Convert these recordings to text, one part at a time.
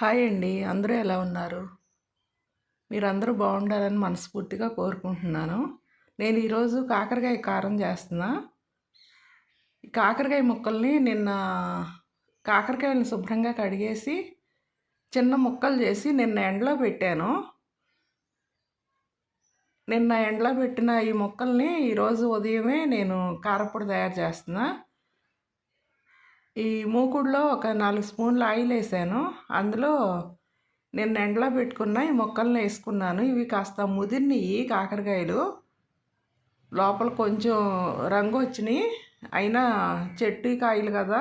Hi అండి. అందరూ ఎలా ఉన్నారు? మీరందరూ బాగుండాలని మనస్ఫూర్తిగా కోరుకుంటున్నాను. నేను ఈరోజు కాకరకాయ కారం చేస్తున్నా. ఈ కాకరకాయ ముక్కల్ని నిన్న కాకరకాయలను శుభ్రంగా కడిగేసి చిన్న ముక్కలు చేసి నిన్న ఎండలో పెట్టాను. నిన్న ఎండలో పెట్టిన ఈ ముక్కల్ని ఈరోజు ఉదయమే నేను కారపొడి తయారు చేస్తున్నా. ఈ మూకుడులో ఒక నాలుగు స్పూన్లు ఆయిల్ వేసాను. అందులో నేను ఎండలో పెట్టుకున్న ఈ మొక్కలను వేసుకున్నాను. ఇవి కాస్త ముదిరినవి కాకరకాయలు. లోపల కొంచెం రంగు వచ్చినాయి. అయినా చెట్టు కాయలు కదా.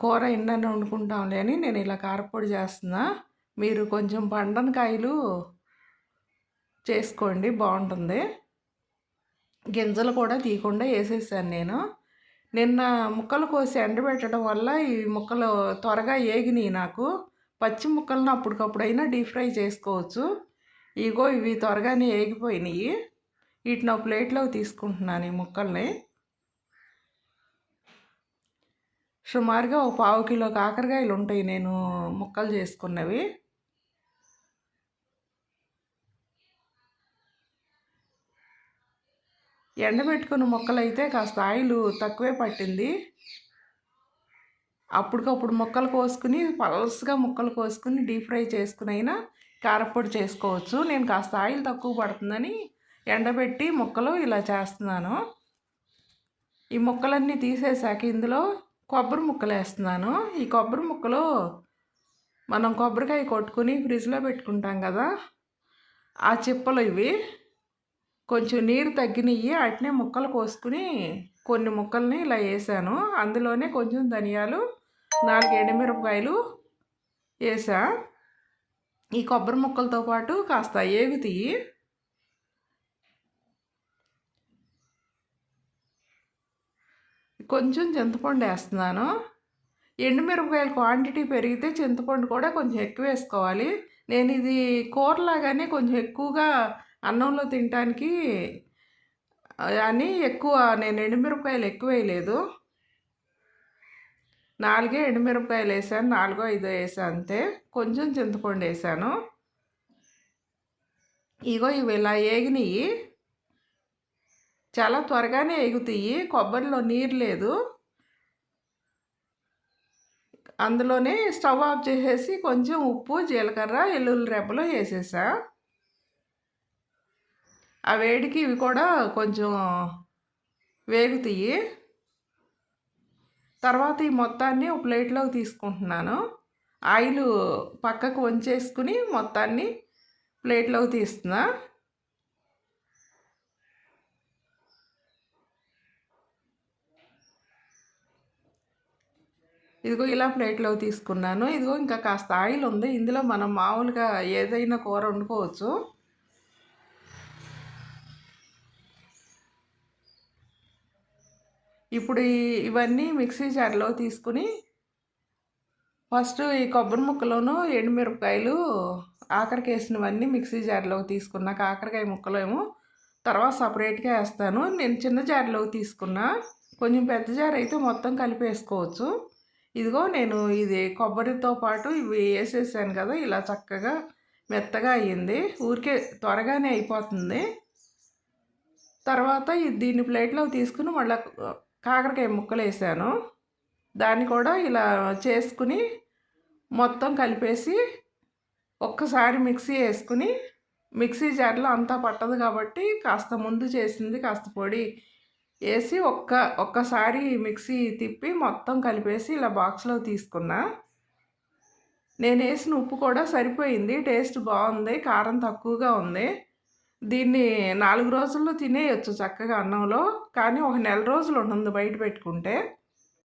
కూర ఎన్నని వండుకుంటాంలే అని నేను ఇలా కారపొడి చేస్తున్నా. మీరు కొంచెం పండని కాయలు చేసుకోండి బాగుంటుంది. గింజలు కూడా తీయకుండా వేసేసాను నేను. నిన్న ముక్కలు కోసి ఎండబెట్టడం వల్ల ఈ ముక్కలు త్వరగా ఏగినాయి నాకు. పచ్చి ముక్కలను అప్పటికప్పుడైనా డీప్ ఫ్రై చేసుకోవచ్చు. ఇగో ఇవి త్వరగానే ఏగిపోయినాయి. వీటిని ఒక ప్లేట్లో తీసుకుంటున్నాను ఈ ముక్కల్ని. సుమారుగా ఒక పావు కిలో కాకరకాయలు ఉంటాయి నేను ముక్కలు చేసుకున్నవి. ఎండబెట్టుకున్న ముక్కలు అయితే కాస్త ఆయిల్ తక్కువే పట్టింది. అప్పటికప్పుడు ముక్కలు కోసుకుని పల్స్గా ముక్కలు కోసుకుని డీప్ ఫ్రై చేసుకుని అయినా కారపొడి చేసుకోవచ్చు. నేను కాస్త ఆయిల్ తక్కువ పడుతుందని ఎండబెట్టి ముక్కలు ఇలా చేస్తున్నాను. ఈ ముక్కలన్నీ తీసేసాక ఇందులో కొబ్బరి ముక్కలు వేస్తున్నాను. ఈ కొబ్బరి ముక్కలు మనం కొబ్బరికాయ కొట్టుకుని ఫ్రిడ్జ్లో పెట్టుకుంటాం కదా ఆ చిప్పలు ఇవి. కొంచెం నీరు తగ్గినవి అట్నే ముక్కలు కోసుకుని కొన్ని ముక్కల్ని ఇలా వేసాను అందులోనే కొంచెం ధనియాలు నాలుగు ఎండుమిరపకాయలు వేసా ఈ కొబ్బరి ముక్కలతో పాటు కాస్త ఏగుతాయి కొంచెం చింతపండు వేస్తున్నాను ఎండుమిరపకాయల క్వాంటిటీ పెరిగితే చింతపండు కూడా కొంచెం ఎక్కువ వేసుకోవాలి. నేను ఇది కూరలాగానే కొంచెం ఎక్కువగా అన్నంలో తినటానికి అని ఎక్కువ నేను ఎండుమిరపకాయలు ఎక్కువ వేయలేదు. నాలుగే ఎండుమిరపకాయలు వేసాను నాలుగో ఐదో వేసాను అంతే. కొంచెం చింతపండు వేసాను. ఇగో ఇవి ఇలా ఏగినాయి. చాలా త్వరగానే ఎగుతాయి కొబ్బరిలో నీరు లేదు. అందులోనే స్టవ్ ఆఫ్ చేసేసి కొంచెం ఉప్పు జీలకర్ర ఎల్లుల్లి రెబ్బలు వేసేసా. ఆ వేడికి ఇవి కూడా కొంచెం వేగుతాయి. తర్వాత ఈ మొత్తాన్ని ఒక ప్లేట్లోకి తీసుకుంటున్నాను. ఆయిల్ పక్కకు వంచేసుకుని మొత్తాన్ని ప్లేట్లోకి తీస్తున్నా. ఇదిగో ఇలా ప్లేట్లోకి తీసుకున్నాను. ఇదిగో ఇంకా కాస్త ఆయిల్ ఉంది ఇందులో మనం మామూలుగా ఏదైనా కూర వండుకోవచ్చు. ఇప్పుడు ఇవన్నీ మిక్సీ జార్లో తీసుకుని ఫస్ట్ ఈ కొబ్బరి ముక్కలోను ఎండుమిరపకాయలు ఆఖరికి వేసినవన్నీ మిక్సీ జార్లో తీసుకున్నా. కాకరకాయ ముక్కలు ఏమో తర్వాత సపరేట్గా వేస్తాను. నేను చిన్న జార్లో తీసుకున్నా. కొంచెం పెద్ద జార్ అయితే మొత్తం కలిపేసుకోవచ్చు. ఇదిగో నేను ఇది కొబ్బరితో పాటు ఇవి వేసేసాను కదా ఇలా చక్కగా మెత్తగా అయ్యింది. ఊరికే త్వరగానే అయిపోతుంది. తర్వాత దీన్ని ప్లేట్లో తీసుకుని మళ్ళీ కాకరకాయ ముక్కలు వేసాను దాన్ని కూడా ఇలా చేసుకుని మొత్తం కలిపేసి ఒక్కసారి మిక్సీ వేసుకుని మిక్సీ జార్లో అంతా పట్టదు కాబట్టి కాస్త ముందు చేసింది కాస్త పొడి వేసి ఒక్క ఒక్కసారి మిక్సీ తిప్పి మొత్తం కలిపేసి ఇలా బాక్స్లో తీసుకున్నా. నేను వేసిన ఉప్పు కూడా సరిపోయింది టేస్ట్ బాగుంది కారం తక్కువగా ఉంది. దీన్ని నాలుగు రోజుల్లో తినేయచ్చు చక్కగా అన్నంలో. కానీ ఒక నెల రోజులు ఉంటుంది బయట పెట్టుకుంటే.